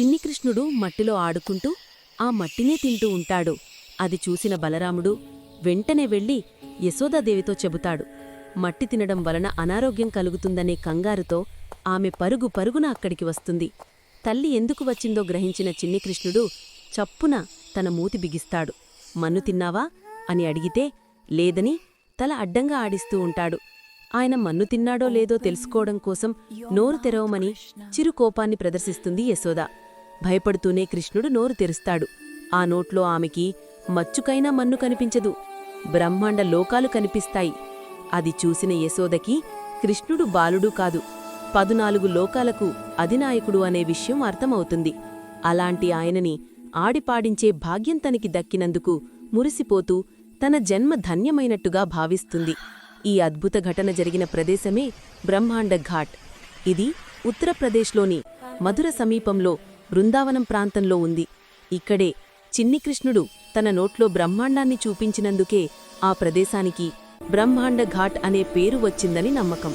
చిన్ని కృష్ణుడు మట్టిలో ఆడుకుంటూ ఆ మట్టినే తింటూ ఉంటాడు. అది చూసిన బలరాముడు వెంటనే వెళ్ళి యశోదాదేవితో చెబుతాడు. మట్టి తినడం వలన అనారోగ్యం కలుగుతుందనే కంగారుతో ఆమె పరుగు పరుగున అక్కడికి వస్తుంది. తల్లి ఎందుకు వచ్చిందో గ్రహించిన చిన్ని కృష్ణుడు చప్పున తన మూతి బిగిస్తాడు. మన్ను తిన్నావా? అని అడిగితే లేదని తల అడ్డంగా ఆడిస్తూ ఉంటాడు. ఆయన మన్ను తిన్నాడో లేదో తెలుసుకోవడం కోసం నోరు తెరవమని చిరు కోపాన్ని ప్రదర్శిస్తుంది యశోద. భయపడుతూనే కృష్ణుడు నోరు తెరుస్తాడు. ఆ నోట్లో ఆమెకి మచ్చుకైనా మన్ను కనిపించదు. బ్రహ్మాండ లోకాలు కనిపిస్తాయి. అది చూసిన యశోదకి కృష్ణుడు బాలుడు కాదు. పదునాలుగు లోకాలకు అధినాయకుడు అనే విషయం అర్థమవుతుంది. అలాంటి ఆయనని ఆడిపాడించే భాగ్యం తనకి దక్కినందుకు మురిసిపోతూ తన జన్మ ధన్యమైనట్టుగా భావిస్తుంది. ఈ అద్భుత ఘటన జరిగిన ప్రదేశమే బ్రహ్మాండ ఘాట్. ఇది ఉత్తరప్రదేశ్లోని మధుర సమీపంలో బృందావనం ప్రాంతంలో ఉంది. ఇక్కడే చిన్ని కృష్ణుడు తన నోట్లో బ్రహ్మాండాన్ని చూపించినందుకే ఆ ప్రదేశానికి బ్రహ్మాండ ఘాట్ అనే పేరు వచ్చిందని నమ్మకం.